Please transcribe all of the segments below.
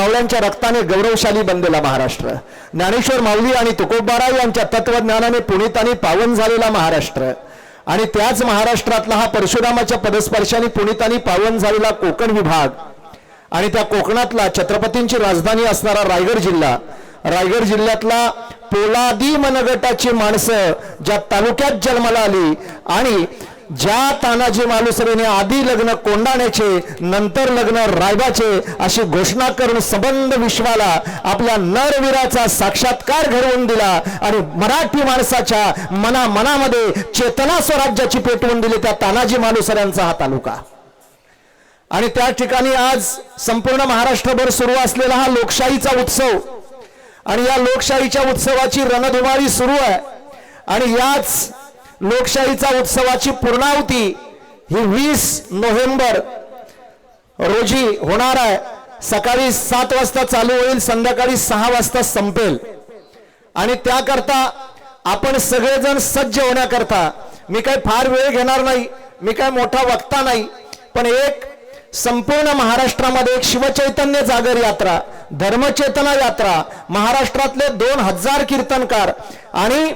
मावळ्यांच्या रक्ताने गौरवशाली बनलेला महाराष्ट्र. ज्ञानेश्वर माऊली आणि तुकोबारा यांच्या तत्वज्ञानाने पुणित पावन झालेला महाराष्ट्र. आणि त्याच महाराष्ट्रातला हा परशुरामाच्या पदस्पर्शाने पुणितानी पावन झालेला कोकण विभाग. आणि त्या कोकणातला छत्रपतींची राजधानी असणारा रायगड जिल्हा. रायगड जिल्ह्यातला पोलादी मनगटाची माणसं ज्या तालुक्यात जन्माला आली आणि ज्या तानाजी मालुसरेने आधी लग्न कोंडाण्याचे नंतर लग्न रायबाचे अशी घोषणा करून संबंध विश्वाला आपल्या नरवीराचा साक्षात्कार घडवून दिला आणि मराठी माणसाच्या मना मनामध्ये चेतना स्वराज्याची पेटवून दिली त्या तानाजी मालुसऱ्यांचा हा तालुका. आणि त्या ठिकाणी आज संपूर्ण महाराष्ट्रभर सुरू असलेला हा लोकशाहीचा उत्सव. आणि या लोकशाहीच्या उत्सवाची रणधुमारी सुरू आहे. आणि याच लोकशाहीचा उत्सवाची पूर्णावती ही वीस नोव्हेंबर रोजी होणार आहे. सकाळी सात वाजता चालू होईल संध्याकाळी सहा वाजता संपेल. आणि त्याकरता आपण सगळेजण सज्ज होण्याकरता मी काही फार वेळ घेणार नाही मी काय मोठा वक्ता नाही पण एक संपूर्ण महाराष्ट्रामध्ये एक शिवचैतन्य जागर यात्रा धर्मचेतना यात्रा महाराष्ट्रातले दोन हजार कीर्तनकार आणि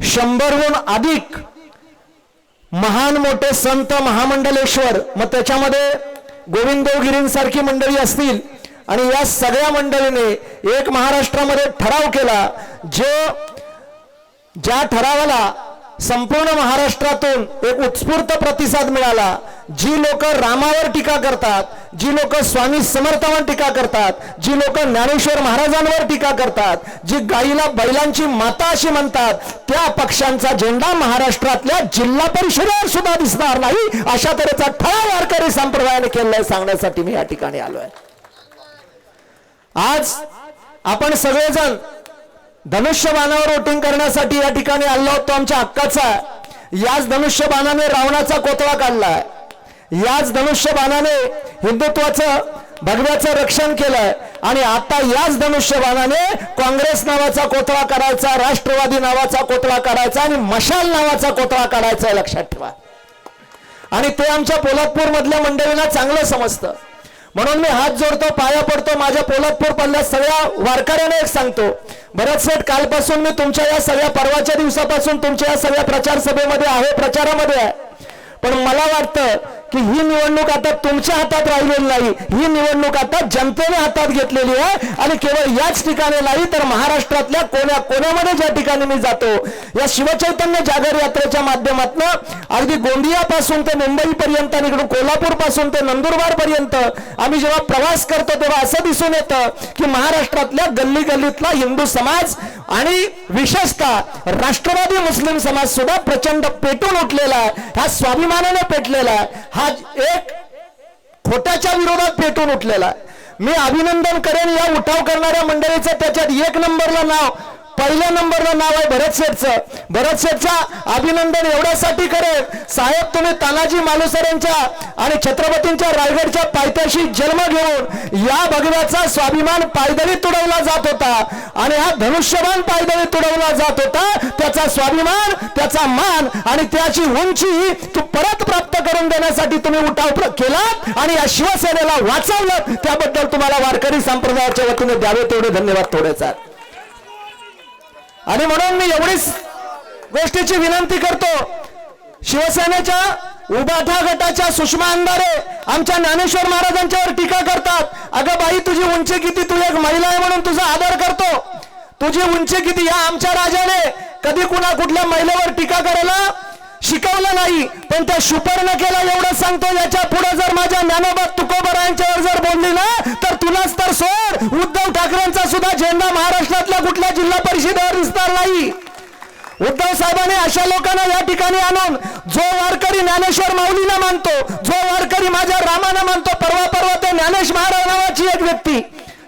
शंभरहून अधिक महान मोठे संत महामंडलेश्वर मग त्याच्यामध्ये गोविंदगिरींसारखी मंडळी असतील. आणि या सगळ्या मंडळीने एक महाराष्ट्रामध्ये ठराव केला जे ज्या ठरावाला संपूर्ण महाराष्ट्रातून एक उत्स्फूर्त प्रतिसाद मिळाला जी लोक रामावर टीका करतात जी लोक स्वामी समर्थावर टीका करतात जी लोक ज्ञानेश्वर महाराजांवर टीका करतात जी गाईला बैलांची माता अशी म्हणतात त्या पक्षांचा झेंडा महाराष्ट्रातल्या जिल्हा परिषदेवर सुद्धा दिसणार नाही अशा तऱ्हेचा ठळा वारकरी संप्रदायाने केलाय सांगण्यासाठी मी या ठिकाणी आलोय. आज आपण सगळेजण धनुष्यबाणावर वोटिंग करण्यासाठी या ठिकाणी आलो आहोत तो आमच्या हक्काचा याच धनुष्यबाणाने रावणाचा कोतळा काढलाय. याच धनुष्यबाणाने हिंदुत्वाचं भगव्याचं रक्षण केलंय. आणि आता याच धनुष्यबाणाने काँग्रेस नावाचा कोतळा करायचा राष्ट्रवादी नावाचा कोतळा करायचा आणि मशाल नावाचा कोतळा करायचा लक्षात ठेवा. आणि ते आमच्या पोलादपूर मधल्या मंडळींना चांगलं समजतं. म्हणून मी हात जोडतो पाया पडतो माझ्या पोलादपूर पडल्या सगळ्या वारकऱ्यांना एक सांगतो. बरंच सेट कालपासून मी तुमच्या या सगळ्या परवाच्या दिवसापासून तुमच्या या सगळ्या प्रचार सभेमध्ये आहे प्रचारामध्ये आहे. पण मला वाटतं की ही निवडणूक आता तुमच्या हातात राहिलेली नाही. ही निवडणूक आता जनतेने हातात घेतलेली आहे आणि केवळ याच ठिकाणी नाही तर महाराष्ट्रातल्या कोण्या कोण्यामध्ये ज्या ठिकाणी मी जातो? या शिवचैतन्य जागर यात्रेच्या माध्यमातून अगदी गोंदियापासून ते मुंबईपर्यंत आणि इकडून कोल्हापूरपासून ते नंदुरबार पर्यंत आम्ही जेव्हा प्रवास करतो तेव्हा असं दिसून येतं की महाराष्ट्रातल्या गल्ली गल्लीतला हिंदू समाज आणि विशेषतः राष्ट्रवादी मुस्लिम समाज सुद्धा प्रचंड पेटून उठलेला आहे. ह्या स्वाभिमानाने पेटलेला आहे. हा एक खोट्याच्या विरोधात पेटून उठलेला आहे. मी अभिनंदन करेन या उठाव करणाऱ्या मंडळीचं त्याच्यात एक नंबरला नाव पहिल्या नंबरला नाव आहे भरत शेठचं. भरत शेठचा अभिनंदन एवढ्यासाठी करेल साहेब तुम्ही तानाजी मालुसरेंच्या आणि छत्रपतींच्या रायगडच्या पायथ्याशी जन्म घेऊन या भगव्याचा स्वाभिमान पायदळी तुडवला जात होता. आणि हा धनुष्यमान पायदळी तुडवला जात होता. त्याचा स्वाभिमान त्याचा मान आणि त्याची उंची तू परत प्राप्त करून देण्यासाठी तुम्ही उठाव केला केलात आणि या शिवसेनेला वाचवलं. त्याबद्दल तुम्हाला वारकरी संप्रदायाच्या वतीने द्यावे तेवढे धन्यवाद थोडेच आणि म्हणून मी एवढीच गोष्टीची विनंती करतो. शिवसेनेच्या उबाठा गटाच्या सुषमा अंधारे आमच्या ज्ञानेश्वर महाराजांच्यावर टीका करतात. अगं बाई तुझी उंची किती? तू एक महिला आहे म्हणून तुझा आदर करतो. तुझी उंची किती? या आमच्या राजाने कधी कुणा कुठल्या महिलेवर टीका करायला शिकवलं नाही. पण त्या शुपर्ण केला एवढं सांगतो याच्यापुढे जर माझ्या ज्ञानोबा तुकोबरायांच्यावर जर बोलली ना तर तुलाच तर सोड. उद्धव ठाकरेंचा सुद्धा झेंडा महाराष्ट्रातल्या कुठल्या जिल्हा परिषदेवर दिसणार नाही. उद्धव साहेबांनी अशा लोकांना या ठिकाणी आणून जो वारकरी ज्ञानेश्वर माऊलीला मानतो जो वारकरी माझ्या रामाना मानतो परवा परवा ते ज्ञानेश महाराज नावाची एक व्यक्ती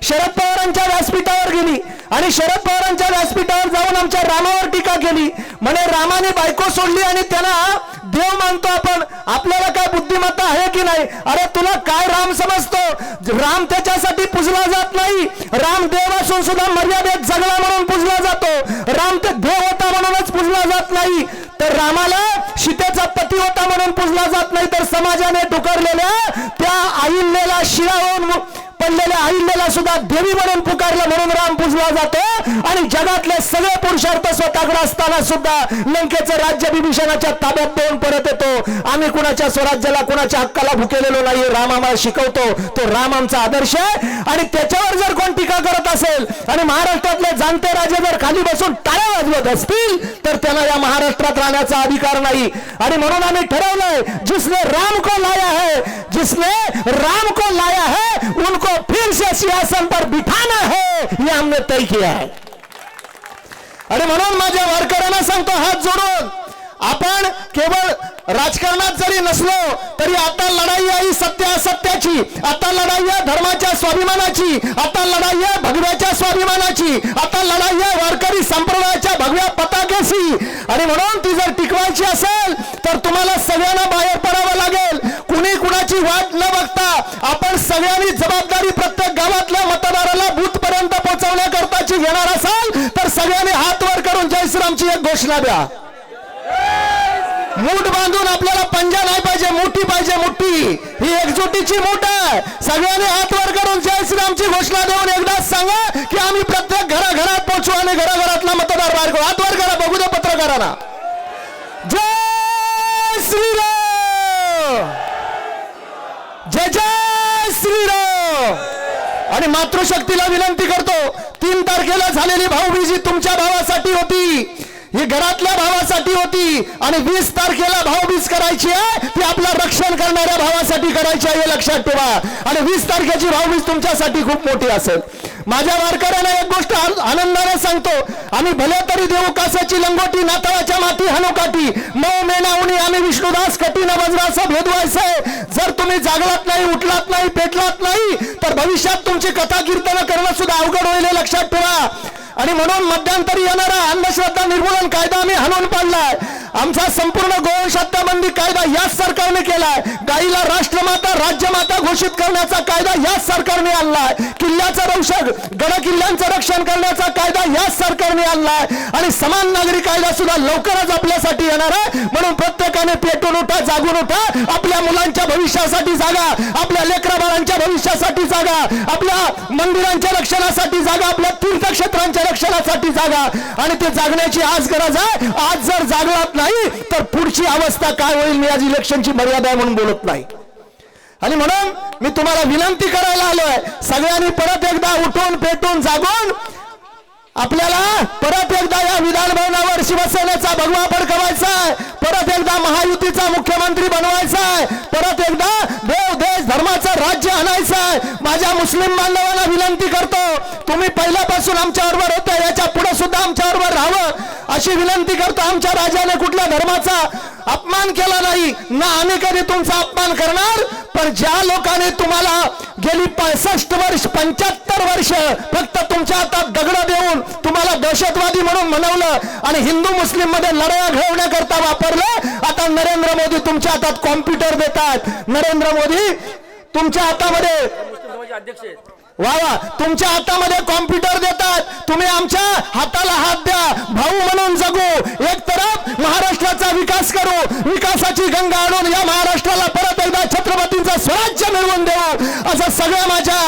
शरद पवारांच्या व्यासपीठावर गेली. आणि शरद पवारांच्या व्यासपीठावर जाऊन आमच्या रामावर टीका केली. म्हणे रामाने बायको सोडली आणि त्याला देव मानतो आपण. आपल्याला काय बुद्धिमत्ता आहे की नाही? अरे तुला काय राम समजतो? राम त्याच्यासाठी पुजला जात नाही. राम देव असून सुद्धा मर्यादेत जगला म्हणून पुजला जातो. राम ते देव होता म्हणूनच पुजला जात नाही. तर रामाला सीतेचा पती होता म्हणून पुजला जात नाही. तर समाजाने टुकरलेल्या त्या आईल्लेला होऊन पडलेल्या अहिल्याला सुद्धा देवी म्हणून पुकारलं म्हणून राम पुजला जातो. आणि जगातले सगळे पुरुषार्थ स्वतःकडे असताना सुद्धा लंकेचं राज्य विभीषणाच्या ताब्यात देऊन परत येतो. आम्ही कुणाच्या स्वराज्याला कुणाच्या हक्काला भुकेलेलो नाही राम आम्हाला शिकवतो. तो राम आमचा आदर्श आहे. आणि त्याच्यावर जर कोण टीका करत असेल आणि महाराष्ट्रातले जाणते राजे जर खाली बसून टाळ्या वाजवत असतील तर त्यांना या महाराष्ट्रात राहण्याचा अधिकार नाही. आणि म्हणून आम्ही ठरवलंय जिसने राम को लाया है जिसने राम को लाया है उनको फिर से सिंहासन पर बिठाना है ये हमने तय किया है। आणि म्हणून माझ्या वारकऱ्यांना सांगतो हात जोडून आपण केवळ राजकारणात जरी नसलो तरी आता लढाई आहे सत्य असत्याची आता लढाई आहे धर्माच्या स्वाभिमानाची आता लढाई आहे भगव्याच्या स्वाभिमानाची आता लढाई आहे वारकरी संप्रदायाच्या भगव्या पताकेशी। आणि म्हणून ती जर टिकवायची असेल तर तुम्हाला सगळ्यांना बाहेर पडावं लागेल। कुणाची वाट न बघता आपण सगळ्यांनी जबाबदारी प्रत्येक गावातल्या मतदाराला बूथ पर्यंत पोहोचवण्याकरताची घेणार असाल तर सगळ्यांनी हात वर करून जय श्रीरामची एक घोषणा द्या. मूठ बांधून आपल्याला पंजा नाही पाहिजे मोठी पाहिजे मोठी. ही एकजुटीची मूठ आहे. सगळ्यांनी हात वर करून जय श्रीरामची घोषणा देऊन एकदाच सांगा की आम्ही प्रत्येक घराघरात पोहोचू आणि घराघरातला मतदार बाहेर करू हात वर करा बघू द्या पत्रकारांना. आणि मातृशक्तीला विनंती करतो. तीन तारखेला झालेली भाऊबीजी तुमच्या भावासाठी होती. ही घरातल्या भावासाठी होती आणि वीस तारखेला भाऊबीज करायची आहे ती आपला रक्षण करणाऱ्या भावासाठी करायची आहे हे लक्षात ठेवा. आणि वीस तारखेची भाऊबीज तुमच्यासाठी खूप मोठी असेल. माझ्या वारकऱ्यांना एक गोष्ट आनंदाने सांगतो. आम्ही भले तरी देऊ कासाची लंगोटी नाताळाच्या माती हनुकाठी मऊ मेनावणी आम्ही विष्णुदास कठीण वज्राचं आहे. जर तुम्ही जागलात नाही उठलात नाही पेटलात नाही तर भविष्यात तुमची कथा कीर्तन करणं सुद्धा अवघड होईल हे लक्षात ठेवा. आणि म्हणून मध्यंतरी येणारा अंधश्रद्धा निर्मूलन कायदा आम्ही हाणून पाडलाय. आमचा संपूर्ण गोवंश हत्याबंदी कायदा याच सरकारने केलाय. गाईला राष्ट्रमाता राज्यमाता घोषित करण्याचा कायदा याच सरकारने आणलाय. किल्ल्याचं रक्षण गड किल्ल्यांचं रक्षण करण्याचा कायदा याच सरकारने आणलाय. आणि समान नागरी कायदा सुद्धा लवकरच आपल्यासाठी येणार आहे. म्हणून प्रत्येकाने पेटून उठा जागून उठा. आपल्या मुलांच्या भविष्यासाठी जागा आपल्या लेकराबाळांच्या भविष्यासाठी जागा आपल्या मंदिरांच्या रक्षणासाठी जागा आपल्या तीर्थक्षेत्रांच्या रक्षणासाठी जागा. आणि ते जागण्याची आज गरज आहे. आज जर जागलात नाही तर पुढची अवस्था काय होईल मी आज इलेक्शनची मर्यादा आहे म्हणून बोलत नाही. आणि म्हणून मी तुम्हाला विनंती करायला आलोय सगळ्यांनी परत एकदा उठून पेटून जागून आपल्याला परत एकदा या विधान भवनावर शिवसेनेचा भगवा फडकवायचा आहे. परत एकदा महायुतीचा मुख्यमंत्री बनवायचा आहे. परत एकदा देव देश धर्माचं राज्य आणायचं आहे. माझ्या मुस्लिम बांधवांना विनंती करतो तुम्ही पहिल्यापासून आमच्याबरोबर होते याच्यापुढे सुद्धा आमच्याबरोबर राहावं. अशी विनंती करतो आमच्या राजाने कुठल्या धर्माचा अपमान केला नाही. ना आम्ही कधी तुमचा अपमान करणार पण ज्या लोकांनी तुम्हाला गेली पासष्ट वर्ष पंच्याहत्तर वर्ष फक्त तुमच्या हातात दगड देऊन तुम्हाला दहशतवादी म्हणून म्हणवलं आणि हिंदू मुस्लिममध्ये लढाया घडवण्याकरता वापरलं आता नरेंद्र मोदी तुमच्या हातात कॉम्प्युटर देतात. नरेंद्र मोदी तुमच्या हातामध्ये वा वा. तुमच्या हातामध्ये कॉम्प्युटर देतात. तुम्ही आमच्या हाताला हात द्या. भाऊ म्हणून जगू. एक तरफ महाराष्ट्राचा विकास करू. विकासाची गंगा आणून या महाराष्ट्राला परत एकदा छत्रपतींचं स्वराज्य मिळवून देऊ. असं सगळ्या माझ्या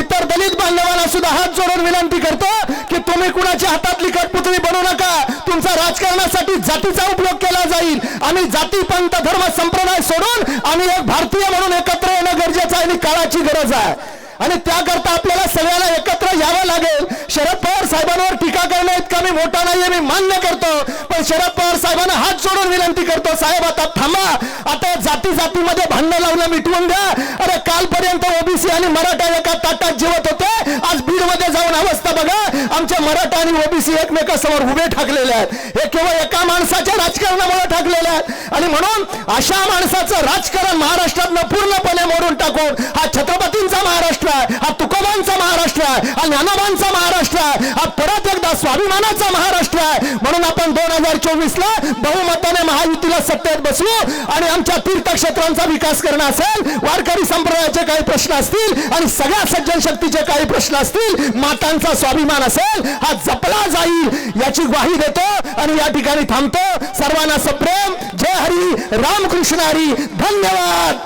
इतर दलित बांधवांना सुद्धा हात जोडून विनंती करतो की तुम्ही कुणाच्या हातातली कटपुतळी बनू नका. तुमचा राजकारणासाठी जातीचा उपयोग केला जाईल. आणि जाती पंत धर्म संप्रदाय सोडून आम्ही एक भारतीय म्हणून एकत्र येणं गरजेचं आहे आणि काळाची गरज आहे. आणि त्याकरता आपल्याला सगळ्याला एकत्र यावं लागेल. शरद पवार साहेबांवर टीका करणं इतका मी मोठा नाहीये मी मान्य करतो. पण शरद पवार साहेबांना हात जोडून विनंती करतो साहेब आता थांबा. आता जाती जातीमध्ये भांडणं लावणं मिटवून द्या. अरे कालपर्यंत ओबीसी आणि मराठा एका ताटात जेवत होते. आज बीडमध्ये जाऊन अवस्था बघा. आमच्या मराठा आणि ओबीसी एकमेकासमोर उभे ठाकलेले आहेत. हे केवळ एका माणसाच्या राजकारणामुळे ठाकलेले आहेत. आणि म्हणून अशा माणसाचं राजकारण महाराष्ट्रातनं पूर्णपणे मोडून टाकून हा छत्रपतींचा महाराष्ट्र आहे हा तुकोबांचा महाराष्ट्र आहे हा ज्ञानोबांचा महाराष्ट्र आहे हा परत एकदा स्वाभिमानाचा महाराष्ट्र आहे. म्हणून आपण दोन हजार चोवीस ला बहुमताने महायुतीला सत्तेत बसू आणि आमच्या तीर्थक्षेत्रांचा विकास करणं असेल वारकरी संप्रदायाचे काही प्रश्न असतील आणि सगळ्या सज्जन शक्तीचे काही प्रश्न असतील मातांचा स्वाभिमान असेल हा जपला जाईल याची ग्वाही देतो आणि या ठिकाणी थांबतो. सर्वांना सप्रेम. जय हरी. रामकृष्ण हरी. धन्यवाद.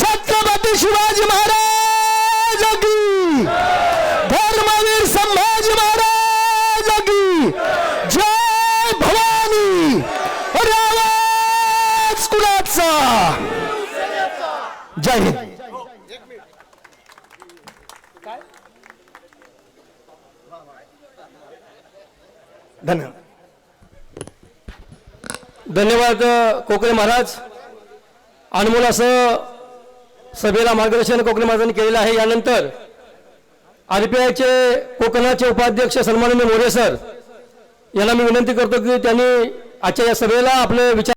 छत्रपती शिवाजी महाराज की की धर्मवीर संभाजी महाराज की जय भवानी अरे आवाज कुणाचा जय हिंद धन्यवाद. धन्यवाद कोकणे महाराज. अनमोल असं सभेला मार्गदर्शन कोकणे महाराजांनी केलेलं आहे. यानंतर आर पी कोकणाचे उपाध्यक्ष सन्माननीय मोरे सर यांना मी विनंती करतो की त्यांनी आजच्या या सभेला आपले विचार